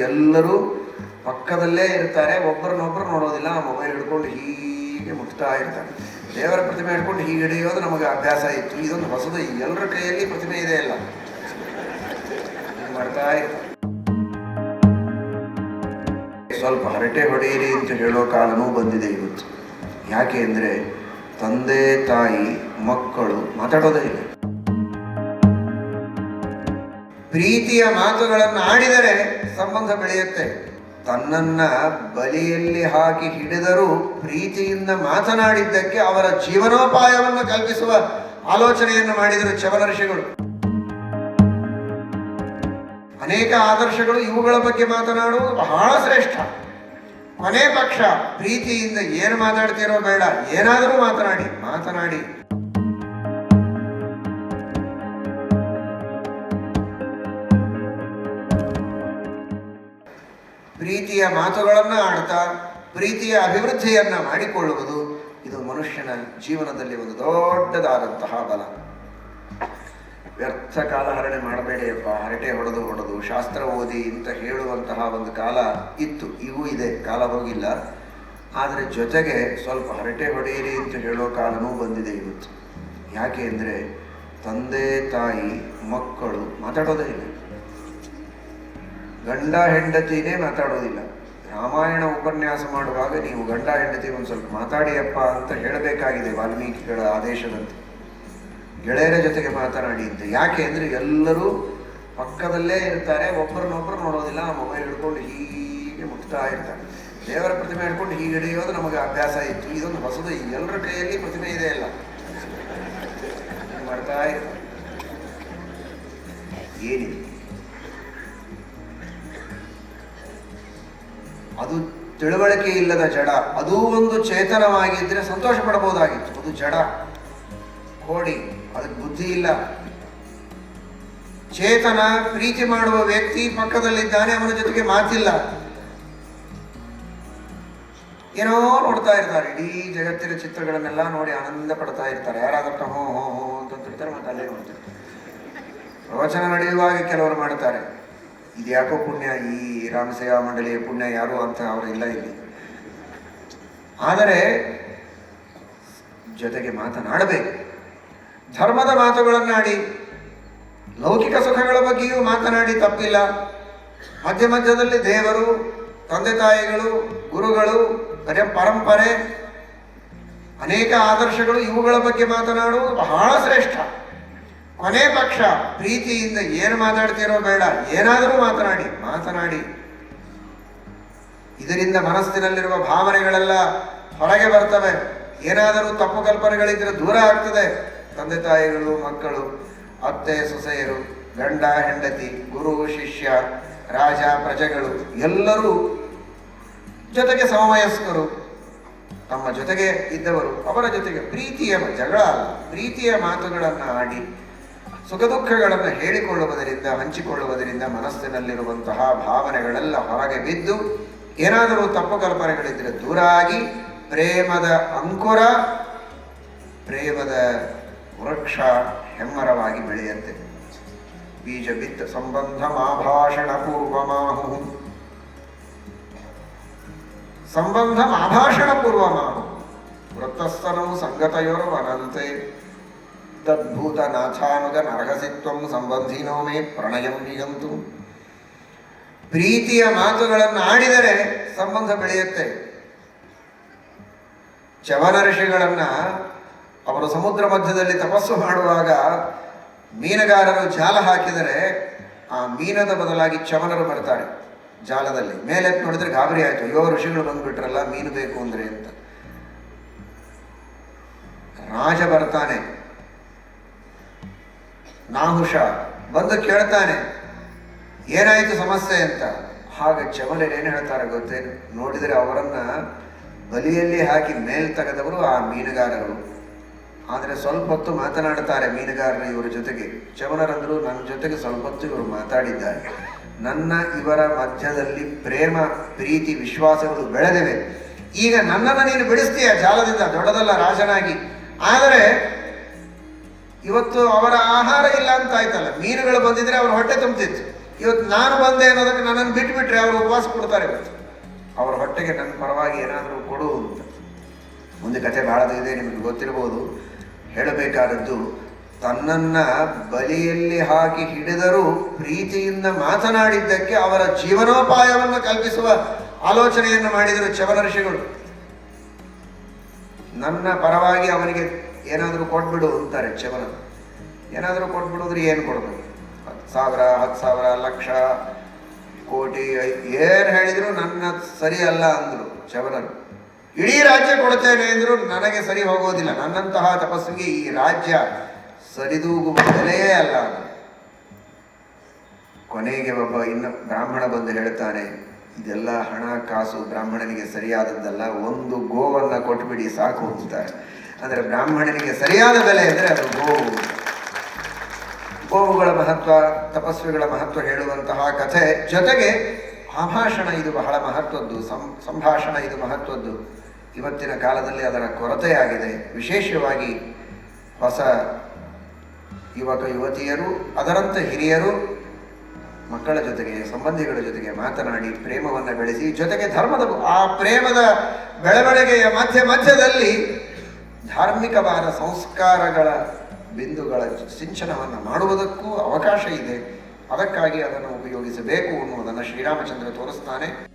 ಎಲ್ಲರೂ ಪಕ್ಕದಲ್ಲೇ ಇರ್ತಾರೆ ಒಬ್ಬರನ್ನೊಬ್ಬರು ನೋಡೋದಿಲ್ಲ ಮೊಬೈಲ್ ಹಿಡ್ಕೊಂಡು ಹೀಗೆ ಮುಟ್ತಾ ಇರ್ತಾರೆ. ದೇವರ ಪ್ರತಿಮೆ ಹಿಡ್ಕೊಂಡು ಹೀಗೆ ಹಿಡಿಯೋದು ನಮಗೆ ಅಭ್ಯಾಸ ಇತ್ತು. ಇದೊಂದು ಹೊಸದು ಎಲ್ಲರ ಕೈಯಲ್ಲಿ ಪ್ರತಿಮೆ ಇದೆ ಇಲ್ಲ ಮಾಡ್ತಾ ಇರ್ತಾರೆ. ಸ್ವಲ್ಪ ಹರಟೆ ಹೊಡೆಯಿರಿ ಅಂತ ಹೇಳೋ ಕಾಲನೂ ಬಂದಿದೆ ಇವತ್ತು. ಯಾಕೆ ಅಂದರೆ ತಂದೆ, ತಾಯಿ, ಮಕ್ಕಳು ಮಾತಾಡೋದೇ ಇಲ್ಲ. ಪ್ರೀತಿಯ ಮಾತುಗಳನ್ನು ಆಡಿದರೆ ಸಂಬಂಧ ಬೆಳೆಯುತ್ತೆ. ತನ್ನನ್ನ ಬಲಿಯಲ್ಲಿ ಹಾಕಿ ಹಿಡಿದರೂ ಪ್ರೀತಿಯಿಂದ ಮಾತನಾಡಿದ್ದಕ್ಕೆ ಅವರ ಜೀವನೋಪಾಯವನ್ನು ಕಲ್ಪಿಸುವ ಆಲೋಚನೆಯನ್ನು ಮಾಡಿದರು ಚವನ ಋಷಿಗಳು ಅನೇಕ ಆದರ್ಶಗಳು ಇವುಗಳ ಬಗ್ಗೆ ಮಾತನಾಡುವುದು ಬಹಳ ಶ್ರೇಷ್ಠ. ಕೊನೆ ಪಕ್ಷ, ಪ್ರೀತಿಯಿಂದ ಏನು ಮಾತಾಡ್ತಿರೋ ಬೇಡ, ಏನಾದರೂ ಮಾತನಾಡಿ ಮಾತನಾಡಿ. ಪ್ರೀತಿಯ ಮಾತುಗಳನ್ನು ಆಡ್ತಾ, ಪ್ರೀತಿಯ ಅಭಿವೃದ್ಧಿಯನ್ನು ಮಾಡಿಕೊಳ್ಳುವುದು ಇದು ಮನುಷ್ಯನ ಜೀವನದಲ್ಲಿ ಒಂದು ದೊಡ್ಡದಾದಂತಹ ಬಲ. ವ್ಯರ್ಥ ಕಾಲಹರಣೆ ಮಾಡಬೇಡಿಯಪ್ಪ ಹರಟೆ ಹೊಡೆದು ಹೊಡೆದು, ಶಾಸ್ತ್ರ ಓದಿ ಅಂತ ಹೇಳುವಂತಹ ಒಂದು ಕಾಲ ಇತ್ತು. ಇವೂ ಇದೆ. ಕಾಲ ಹೋಗಿಲ್ಲ. ಆದರೆ ಜೊತೆಗೆ ಸ್ವಲ್ಪ ಹರಟೆ ಹೊಡೆಯಿರಿ ಅಂತ ಹೇಳೋ ಕಾಲನೂ ಬಂದಿದೆ ಇವತ್ತು. ಯಾಕೆ ಅಂದರೆ ತಂದೆ, ತಾಯಿ, ಮಕ್ಕಳು ಮಾತಾಡೋದೇ ಇಲ್ಲ. ಗಂಡ ಹೆಂಡತಿನೇ ಮಾತಾಡೋದಿಲ್ಲ. ರಾಮಾಯಣ ಉಪನ್ಯಾಸ ಮಾಡುವಾಗ ನೀವು ಗಂಡ ಹೆಂಡತಿ ಒಂದು ಸ್ವಲ್ಪ ಮಾತಾಡಿಯಪ್ಪ ಅಂತ ಹೇಳಬೇಕಾಗಿದೆ ವಾಲ್ಮೀಕಿಗಳ ಆದೇಶದಂತೆ. ಗೆಳೆಯರ ಜೊತೆಗೆ ಮಾತನಾಡಿ ಅಂತ. ಯಾಕೆ ಅಂದರೆ ಎಲ್ಲರೂ ಪಕ್ಕದಲ್ಲೇ ಇರ್ತಾರೆ ಒಬ್ಬರನ್ನೊಬ್ಬರು ನೋಡೋದಿಲ್ಲ ಮೊಬೈಲ್ ಹಿಡ್ಕೊಂಡು ಹೀಗೆ ಮುಟ್ತಾ ಇರ್ತಾರೆ. ದೇವರ ಪ್ರತಿಮೆ ಹಿಡ್ಕೊಂಡು ಹೀಗೆ ಹಿಡಿಯೋದು ನಮಗೆ ಅಭ್ಯಾಸ ಇತ್ತು. ಇದೊಂದು ಹೊಸದು, ಎಲ್ಲರ ಕೈಯಲ್ಲಿ ಪ್ರತಿಮೆ ಇದೆ ಅಲ್ಲ. ಮಾಡ್ತಾ ಇರ್ತಾರೆ. ಏನಿದೆ? ಅದು ತಿಳುವಳಿಕೆ ಇಲ್ಲದ ಜಡ, ಅದೂ ಒಂದು ಚೇತನವಾಗಿದ್ದರೆ ಸಂತೋಷ ಪಡಬಹುದಾಗಿತ್ತು ಅದು ಜಡ, ಕೋಡಿ, ಅದಕ್ಕೆ ಬುದ್ಧಿ ಇಲ್ಲ. ಚೇತನ ಪ್ರೀತಿ ಮಾಡುವ ವ್ಯಕ್ತಿ ಪಕ್ಕದಲ್ಲಿದ್ದಾನೆ, ಅವನ ಜೊತೆಗೆ ಮಾತಿಲ್ಲ. ಏನೋ ನೋಡ್ತಾ ಇರ್ತಾರೆ, ಇಡೀ ಜಗತ್ತಿನ ಚಿತ್ರಗಳನ್ನೆಲ್ಲ ನೋಡಿ ಆನಂದ ಪಡ್ತಾ ಇರ್ತಾರೆ. ಯಾರಾದ್ರೂ ಹೋ ಹೋ ಹೋ ಅಂತ ಇರ್ತಾರೆ ಮತ್ತೆ ಅಲ್ಲೇ ನೋಡ್ತಾರೆ. ಪ್ರವಚನ ನಡೆಯುವಾಗ ಕೆಲವರು ಮಾಡ್ತಾರೆ. ಇದ್ಯಾಕೋ ಪುಣ್ಯ, ಈ ರಾಮಸೇವಾ ಮಂಡಳಿಯ ಪುಣ್ಯ ಯಾರು ಅಂತ ಅವರು ಇಲ್ಲ. ಆದರೆ ಜೊತೆಗೆ ಮಾತನಾಡಬೇಕು. ಧರ್ಮದ ಮಾತುಗಳನ್ನಾಡಿ, ಲೌಕಿಕ ಸುಖಗಳ ಬಗ್ಗೆಯೂ ಮಾತನಾಡಿ ತಪ್ಪಿಲ್ಲ. ಮಧ್ಯ ಮಧ್ಯದಲ್ಲಿ ದೇವರು, ತಂದೆ ತಾಯಿಗಳು, ಗುರುಗಳು, ಪರ- ಪರಂಪರೆ, ಅನೇಕ ಆದರ್ಶಗಳು ಇವುಗಳ ಬಗ್ಗೆ ಮಾತನಾಡುವುದು ಬಹಳ ಶ್ರೇಷ್ಠ. ಕೊನೆ ಪಕ್ಷ, ಪ್ರೀತಿಯಿಂದ ಏನು ಮಾತಾಡ್ತಿರೋ ಬೇಡ, ಏನಾದರೂ ಮಾತನಾಡಿ ಮಾತನಾಡಿ. ಇದರಿಂದ ಮನಸ್ಸಿನಲ್ಲಿರುವ ಭಾವನೆಗಳೆಲ್ಲ ಹೊರಗೆ ಬರ್ತವೆ. ಏನಾದರೂ ತಪ್ಪು ಕಲ್ಪನೆಗಳಿದ್ರೆ ದೂರ ಆಗ್ತದೆ. ತಂದೆ ತಾಯಿಗಳು, ಮಕ್ಕಳು, ಅತ್ತೆ, ಸೊಸೆಯರು, ಗಂಡ, ಹೆಂಡತಿ, ಗುರು, ಶಿಷ್ಯ, ರಾಜ, ಪ್ರಜೆಗಳು, ಎಲ್ಲರೂ ಜೊತೆಗೆ ಸಮವಯಸ್ಕರು. ತಮ್ಮ ಜೊತೆಗೆ ಇದ್ದವರು, ಅವರ ಜೊತೆಗೆ ಪ್ರೀತಿಯ ಜಗಳ ಪ್ರೀತಿಯ ಮಾತುಗಳನ್ನು ಆಡಿ ಸುಖ ದುಃಖಗಳನ್ನು ಹೇಳಿಕೊಳ್ಳುವುದರಿಂದ, ಹಂಚಿಕೊಳ್ಳುವುದರಿಂದ ಮನಸ್ಸಿನಲ್ಲಿರುವಂತಹ ಭಾವನೆಗಳೆಲ್ಲ ಹೊರಗೆ ಬಿದ್ದು, ಏನಾದರೂ ತಪ್ಪು ಕಲ್ಪನೆಗಳಿದ್ದರೆ ದೂರ ಆಗಿ ಪ್ರೇಮದ ಅಂಕುರ, ಪ್ರೇಮದ ವೃಕ್ಷ ಹೆಮ್ಮರವಾಗಿ ಬೆಳೆಯುತ್ತೆ. ಬೀಜ ಬಿತ್ತ ಸಂಬಂಧ ಮಾಭಾಷಣ ಪೂರ್ವಮಾಹು ಸಂಬಂಧ ಮಾಭಾಷಣ ಪೂರ್ವ ಮಾಹು ವೃತ್ತಸ್ಥನವು ಸಂಗತಯೋರು ಅನಂತೆ ತದ್ಭೂತ ನಾಥಾನುಗ ನರಹಸಿತ್ವಂ ಸಂಬಂಧಿನೋ ಮೇ ಪ್ರಣಯಂ ನಿಗಂತು ಪ್ರೀತಿಯ ಮಾತುಗಳನ್ನು ಆಡಿದರೆ ಸಂಬಂಧ ಬೆಳೆಯುತ್ತೆ. ಚವನ ಋಷಿಗಳನ್ನ ಅವರು ಸಮುದ್ರ ಮಧ್ಯದಲ್ಲಿ ತಪಸ್ಸು ಮಾಡುವಾಗ ಮೀನುಗಾರರು ಜಾಲ ಹಾಕಿದರೆ ಆ ಮೀನದ ಬದಲಾಗಿ ಚವನರು ಬರ್ತಾರೆ ಜಾಲದಲ್ಲಿ. ಮೇಲೆ ನೋಡಿದ್ರೆ ಗಾಬರಿ ಆಯ್ತು. ಅಯ್ಯೋ, ಋಷಿಗಳು ಬಂದ್ಬಿಟ್ರಲ್ಲ, ಮೀನು ಬೇಕು ಅಂದ್ರೆ ಅಂತ. ರಾಜ ಬರ್ತಾನೆ. ನಾಹುಷ ಬಂದು ಕೇಳ್ತಾನೆ. ಏನಾಯ್ತು ಸಮಸ್ಯೆ ಅಂತ? ಹಾಗೆ ಚಮಲೇನು ಹೇಳ್ತಾರೆ ಗೊತ್ತೇನು ನೋಡಿದರೆ ಅವರನ್ನ ಬಲಿಯಲ್ಲಿ ಹಾಕಿ ಮೇಲ್ ತೆಗೆದವರು ಆ ಮೀನುಗಾರರು. ಆದರೆ ಸ್ವಲ್ಪ ಹೊತ್ತು ಮಾತನಾಡ್ತಾರೆ ಮೀನುಗಾರರು ಇವರ ಜೊತೆಗೆ. ಚಮನರಂದರು ನನ್ನ ಜೊತೆಗೆ ಸ್ವಲ್ಪ ಹೊತ್ತು ಇವರು ಮಾತಾಡಿದ್ದಾರೆ. ನನ್ನ ಇವರ ಮಧ್ಯದಲ್ಲಿ ಪ್ರೇಮ, ಪ್ರೀತಿ, ವಿಶ್ವಾಸಗಳು ಬೆಳೆದಿವೆ. ಈಗ ನನ್ನನ್ನು ನೀನು ಬಿಡಿಸ್ತೀಯ? ಜಾಲದಿಂದ ದೊಡ್ಡದಲ್ಲ ರಾಜನಾಗಿ. ಆದರೆ ಇವತ್ತು ಅವರ ಆಹಾರ ಇಲ್ಲ ಅಂತ ಆಯ್ತಲ್ಲ, ಮೀನುಗಳು ಬಂದಿದ್ರೆ ಅವ್ರ ಹೊಟ್ಟೆ ತುಂಬ್ತಿತ್ತು. ಇವತ್ತು ನಾನು ಬಂದೆ ಅನ್ನೋದಕ್ಕೆ ನನ್ನನ್ನು ಬಿಟ್ಬಿಟ್ರೆ ಅವರು ಉಪವಾಸ ಕೊಡ್ತಾರೆ ಇವತ್ತು. ಅವ್ರ ಹೊಟ್ಟೆಗೆ ನನ್ನ ಪರವಾಗಿ ಏನಾದರೂ ಕೊಡು ಅಂತ. ಮುಂದೆ ಕತೆ ಬಹಳ ಇದೆ, ನಿಮಗೆ ಗೊತ್ತಿರಬಹುದು. ಹೇಳಬೇಕಾದದ್ದು, ತನ್ನನ್ನ ಬಲಿಯಲ್ಲಿ ಹಾಕಿ ಹಿಡಿದರೂ ಪ್ರೀತಿಯಿಂದ ಮಾತನಾಡಿದ್ದಕ್ಕೆ ಅವರ ಜೀವನೋಪಾಯವನ್ನು ಕಲ್ಪಿಸುವ ಆಲೋಚನೆಯನ್ನು ಮಾಡಿದರು ಚವನ ಋಷಿಗಳು ನನ್ನ ಪರವಾಗಿ ಅವನಿಗೆ ಏನಾದರೂ ಕೊಟ್ಬಿಡು ಅಂತಾರೆ ಚವನ ಏನಾದರೂ ಕೊಟ್ಬಿಡೋದ್ರೆ ಏನು ಕೊಡಬೇಕು? ಹತ್ತು ಸಾವಿರ ಹತ್ತು ಸಾವಿರ, ಲಕ್ಷ, ಕೋಟಿ ಏನು ಹೇಳಿದ್ರು ನನ್ನ ಸರಿ ಅಲ್ಲ ಅಂದರು ಚವನರು ಇಡೀ ರಾಜ್ಯ ಕೊಡ್ತೇನೆ ಅಂದ್ರು ನನಗೆ ಸರಿ ಹೋಗೋದಿಲ್ಲ. ನನ್ನಂತಹ ತಪಸ್ವಿಗೆ ಈ ರಾಜ್ಯ ಸರಿದೂಗುವ ಬೆಲೆಯೇ ಅಲ್ಲ ಕೊನೆಗೆ ಒಬ್ಬ ಇನ್ನು ಬ್ರಾಹ್ಮಣ ಬಂದು ಹೇಳ್ತಾನೆ, ಇದೆಲ್ಲ ಹಣ, ಕಾಸು ಬ್ರಾಹ್ಮಣನಿಗೆ ಸರಿಯಾದದ್ದಲ್ಲ, ಒಂದು ಗೋವನ್ನು ಕೊಟ್ಬಿಡಿ ಸಾಕು ಅಂತಾರೆ. ಅಂದರೆ ಬ್ರಾಹ್ಮಣರಿಗೆ ಸರಿಯಾದ ಬೆಲೆ ಅಂದರೆ ಅದು ಗೋವು. ಗೋವುಗಳ ಮಹತ್ವ, ತಪಸ್ವಿಗಳ ಮಹತ್ವ ಹೇಳುವಂತಹ ಕಥೆ ಜೊತೆಗೆ ಆಭಾಷಣ ಇದು ಬಹಳ ಮಹತ್ವದ್ದು, ಸಂ, ಸಂಭಾಷಣ ಇದು ಮಹತ್ವದ್ದು. ಇವತ್ತಿನ ಕಾಲದಲ್ಲಿ ಅದರ ಕೊರತೆಯಾಗಿದೆ. ವಿಶೇಷವಾಗಿ ಹೊಸ ಯುವಕ ಯುವತಿಯರು, ಅದರಂತ ಹಿರಿಯರು, ಮಕ್ಕಳ ಜೊತೆಗೆ, ಸಂಬಂಧಿಗಳ ಜೊತೆಗೆ ಮಾತನಾಡಿ, ಪ್ರೇಮವನ್ನು ಬೆಳೆಸಿ, ಜೊತೆಗೆ ಧರ್ಮದ, ಆ ಪ್ರೇಮದ ಬೆಳವಣಿಗೆಯ ಮಧ್ಯ ಮಧ್ಯದಲ್ಲಿ ಧಾರ್ಮಿಕವಾದ ಸಂಸ್ಕಾರಗಳ ಬಿಂದುಗಳ ಸಿಂಚನವನ್ನು ಮಾಡುವುದಕ್ಕೂ ಅವಕಾಶ ಇದೆ. ಅದಕ್ಕಾಗಿ ಅದನ್ನು ಉಪಯೋಗಿಸಬೇಕು ಅನ್ನುವುದನ್ನು ಶ್ರೀರಾಮಚಂದ್ರ ತೋರಿಸ್ತಾನೆ.